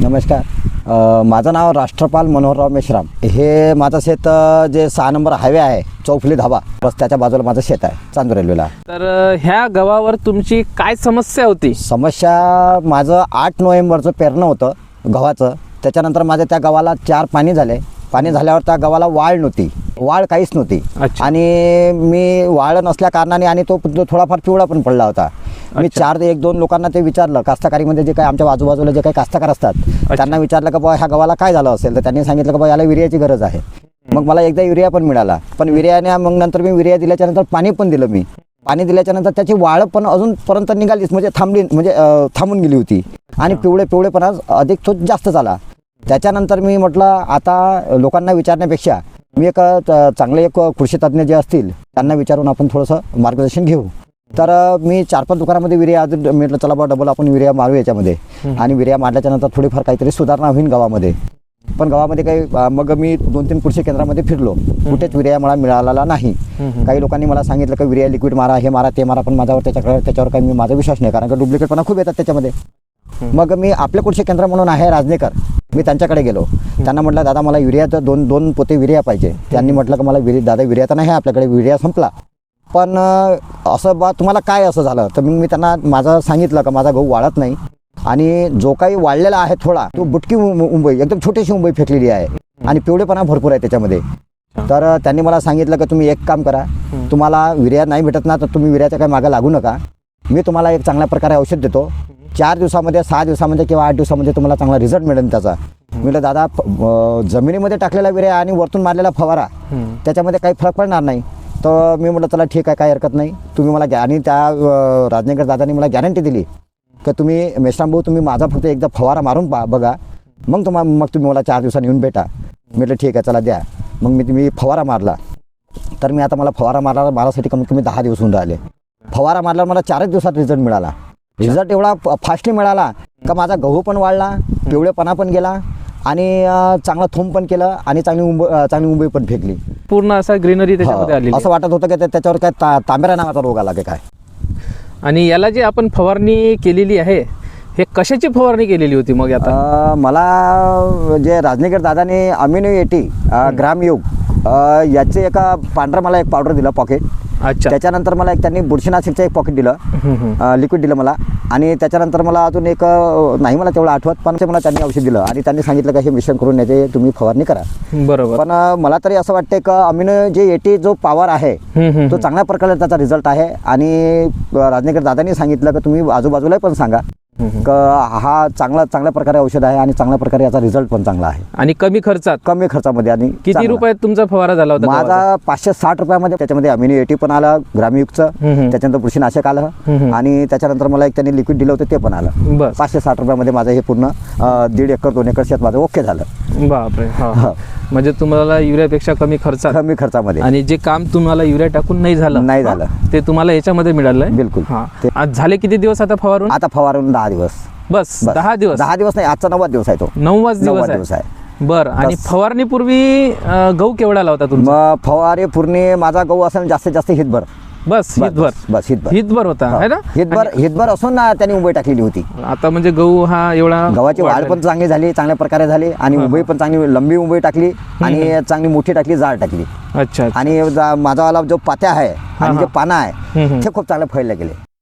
नमस्कार. माझं नाव राष्ट्रपाल मनोहरराव मेश्राम. हे माझं शेत जे सहा नंबर हायवे आहे चौफुली धाबा बस त्याच्या बाजूला माझं शेत आहे चांदूर रेल्वेला. तर ह्या गव्हावर तुमची काय समस्या होती? समस्या माझं आठ नोव्हेंबरचं पेरणं होतं गव्हाचं. त्याच्यानंतर माझ्या त्या गव्हाला चार पाणी झाले. पाणी झाल्यावर त्या गव्हाला वाळ नव्हती. वाळ काहीच नव्हती. अच्छा. आणि मी वाळ नसल्या कारणाने आणि तो थोडाफार पिवळा पण पडला होता. मी चार एक दोन लोकांना ते विचारलं. कास्तकारीमध्ये जे काही आमच्या आजूबाजूला जे काही कास्तकार असतात त्यांना विचारलं का बाबा ह्या गव्हाला काय झालं असेल? तर त्यांनी सांगितलं का बाबा याला युरियाची गरज आहे. मग मला एकदा युरिया पण मिळाला. पण युरियाने मग नंतर मी युरिया दिल्याच्या नंतर पाणी पण दिलं मी. पाणी दिल्याच्या नंतर त्याची वाढ पण अजूनपर्यंत निघालीच. म्हणजे थांबली म्हणजे थांबून गेली होती. आणि पिवळे पिवळेपणा अधिक तो जास्त झाला. त्याच्यानंतर मी म्हटलं आता लोकांना विचारण्यापेक्षा मी एक चांगले एक कृषी तज्ज्ञ जे असतील त्यांना विचारून आपण थोडंसं मार्गदर्शन घेऊ. तर मी चार पाच दुकानामध्ये विर्या अजून म्हटलं चला बा डबल आपण विर्या मारू याच्यामध्ये. आणि विर्या मारल्याच्या नंतर थोडीफार काहीतरी सुधारणा होईल गावामध्ये. पण गावामध्ये काही मग मी दोन तीन कृषी केंद्रामध्ये फिरलो. कुठेच विर्या मला मिळालेला नाही. काही लोकांनी मला सांगितलं की विर्या लिक्विड मारा हे मारा ते मारा. पण माझ्यावर त्याच्याकडे त्याच्यावर काही मी माझा विश्वास नाही. कारण का डुप्लिकेटपणा खूप येतात त्याच्यामध्ये. मग मी आपले कृषी केंद्र म्हणून आहे राजनेकर. मी त्यांच्याकडे गेलो. त्यांना म्हटलं दादा मला युरिया तर दोन दोन पोते विर्या पाहिजे. त्यांनी म्हटलं की मला विरी दादा विर्या तर नाही आपल्याकडे विर्या संपला. पण असं बा तुम्हाला काय असं झालं? तर मग मी त्यांना माझं सांगितलं का माझा गहू वाढत नाही. आणि जो काही वाढलेला आहे थोडा तो बुटकी मुंबई एकदम छोटीशी मुंबई फेकलेली आहे. आणि पिवळेपणा भरपूर आहे त्याच्यामध्ये. तर त्यांनी मला सांगितलं की तुम्ही एक काम करा. तुम्हाला विर्या नाही भेटत ना तर तुम्ही विर्याच्या काही मागं लागू नका. मी तुम्हाला एक चांगल्या प्रकारे औषध देतो. चार दिवसामध्ये सहा दिवसामध्ये किंवा आठ दिवसामध्ये तुम्हाला चांगला रिझल्ट मिळेल त्याचा. मी म्हटलं दादा जमिनीमध्ये टाकलेला विर्या आणि वरतून मारलेला फवारा त्याच्यामध्ये काही फरक पडणार नाही. तर मी म्हटलं चला ठीक आहे काही हरकत नाही. तुम्ही मला गॅ आणि त्या अं, राजनगर दादानी मला गॅरंटी दिली की तुम्ही मेश्राम भाऊ तुम्ही माझा फक्त एकदा फवारा मारून पा बघा. मग तुम्हा मग तुम्ही मला चार दिवसांनी येऊन भेटा. मी म्हटलं ठीक आहे चला द्या. मग मी तुम्ही फवारा मारला. तर मी आता मला फवारा मारला मारासाठी कमीत कमी दहा दिवस होऊन राहिले. फवारा मारल्यावर मला चारच दिवसात रिझल्ट मिळाला. रिझल्ट एवढा फास्टली मिळाला का माझा गहू पण वाढला पिवळेपणा पण गेला आणि चांगला थोम पण केलं आणि चांगली उंब चांगली मुंबई पण फेकली. पूर्ण असा ग्रीनरी त्याच्यामध्ये. आलेली असं वाटत होतं की त्या- त्याच्यावर काय ता तांबेरा नावाचा रोग आला की काय? आणि याला जी आपण फवारणी केलेली आहे हे कशाची फवारणी केलेली होती मग आता? मला जे राजनीकर दादाने अमिनो एटी ग्रामयोग याचे एका पांढरं मला एक पावडर दिलं पॉकेट अच्छा. त्याच्यानंतर मला एक त्यांनी बुरशीनाशिकचं एक पॉकेट दिलं. लिक्विड दिलं मला. आणि त्याच्यानंतर मला अजून एक नाही मला तेवढं आठवत पण ते मला त्यांनी औषध दिलं. आणि त्यांनी सांगितलं का हे मिश्रण करून याचे तुम्ही फवारणी करा. बरोबर. पण मला तरी असं वाटतं का अमिनो जे एटी जो पॉवर आहे तो चांगल्या प्रकारे त्याचा रिझल्ट आहे. आणि राजनेकर दादांनी सांगितलं की तुम्ही आजूबाजूला पण सांगा. हा चांगला चांगल्या प्रकारे औषध आहे आणि चांगल्या प्रकारे याचा रिझल्ट पण चांगला आहे आणि कमी खर्चात कमी खर्चामध्ये आणि किती. रुपयात तुमचा फवारा झाला होता? माझा पाचशे साठ रुपयामध्ये त्याच्यामध्ये अमिनो एटी पण आलं ग्रामयुगचं. त्याच्यानंतर बुरशीनाशक आलं. आणि त्याच्यानंतर मला एक त्यांनी लिक्विड दिलं होतं ते पण आलं पाचशे साठ रुपयामध्ये माझं हे पूर्ण दीड एकर दोन एकर शेत माझं ओके झालं बापरे हा हा. म्हणजे तुम्हाला युरियापेक्षा कमी खर्चात कमी खर्चामध्ये. आणि जे काम तुम्हाला युरिया टाकून नाही झालं नाही हा, झालं. ते तुम्हाला याच्यामध्ये मिळालंय? बिलकुल. हा. ते- आज झाले किती दिवस आता फवारून? आता फवारून दहा दिवस. बस बस. दहा दिवस? दहा दिवस नाही आजचा नव्वद दिवस आहे तो. दिवस नव्वद आहे. दिवस आहे. बर आणि. फवारणीपूर्वी अं, गहू केवढा होता तुमचा? मग फवारे पूर्ण माझा गहू असेल जास्तीत जास्त हितभर. बस हितभर. बस हितभर. हितभर होता है. ना? हितभर हितभर असून ना त्यांनी मुंबई टाकलेली होती. आता म्हणजे गहू हा एवढा गव्हाची वाढ. पण चांगली झाली चांगल्या प्रकारे झाली आणि मुंबई पण चांगली लंबी मुंबई टाकली आणि चांगली मोठी टाकली जाड टाकली. अच्छा. आणि जा- माझा वाला जो पात्या आहे आणि हा. जे पानं आहे. ते खूप चांगले फळले गेले.